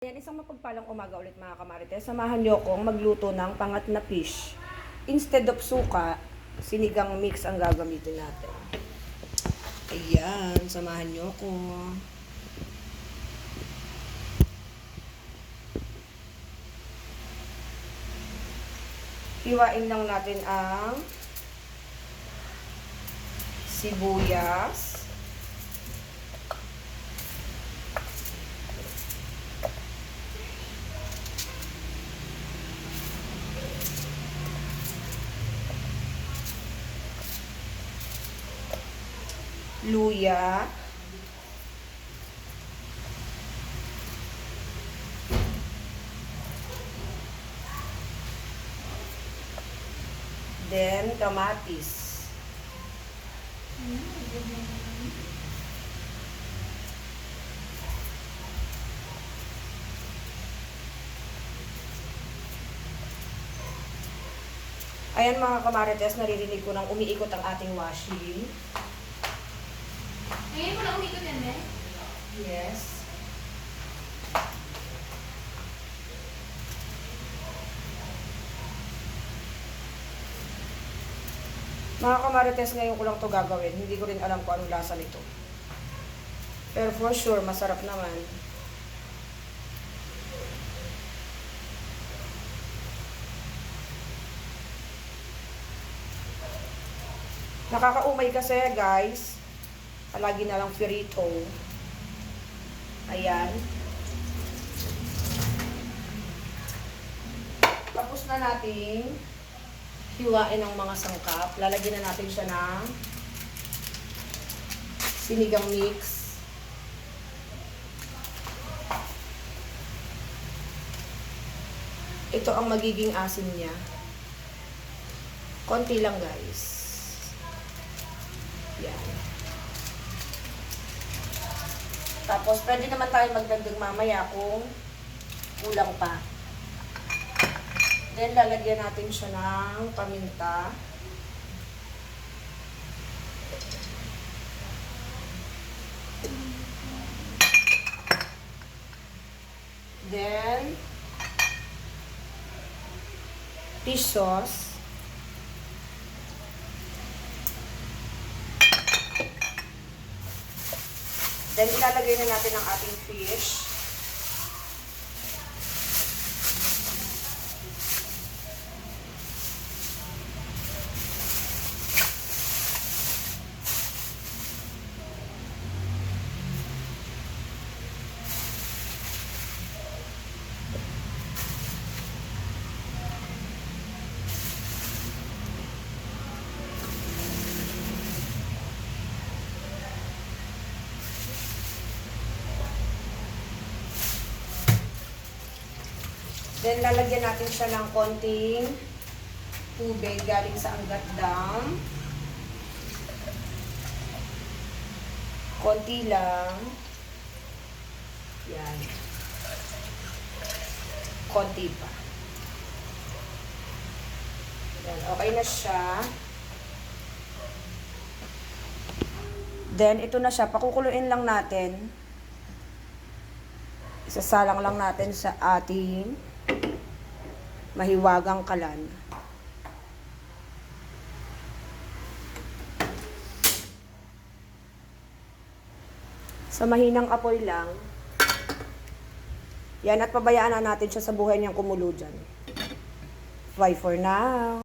Yan, isang mapagpalang umaga ulit mga kamarites. Samahan niyo akong magluto ng pangat na fish. Instead of suka, sinigang mix ang gagamitin natin. Ayan, samahan niyo ako. Hiwain lang natin ang sibuyas. Luya, then kamatis. Ayan mga kamarites, naririnig ko nang umiikot ang ating washing. Ngayon ko lang umikot yan, eh. Yes. Mga kamarites, ngayon ko lang to gagawin. Hindi ko rin alam kung anong lasa nito. Pero for sure, masarap naman. Nakakaumay kasi, guys. Palagi na lang firito. Ayan. Tapos na nating hiwain ang mga sangkap. Lalagyan na natin siya ng sinigang mix. Ito ang magiging asin niya. Konti lang guys. Yan. Tapos, pwede naman tayo magdagdag mamaya kung kulang pa. Then, lalagyan natin siya ng paminta. Then, fish sauce. Then, ilalagay na natin ang ating fish. Then, lalagyan natin siya ng konting tubig galing sa Angat Dam. Konti lang. Yan. Konti pa. Yan, okay na siya. Then, ito na siya. Pakukuluin lang natin. Isasalang lang natin sa ating mahiwagang kalan. Sa mahinang apoy lang. Yan, at pabayaan na natin siya sa buhay niyang kumulo dyan. Bye for now.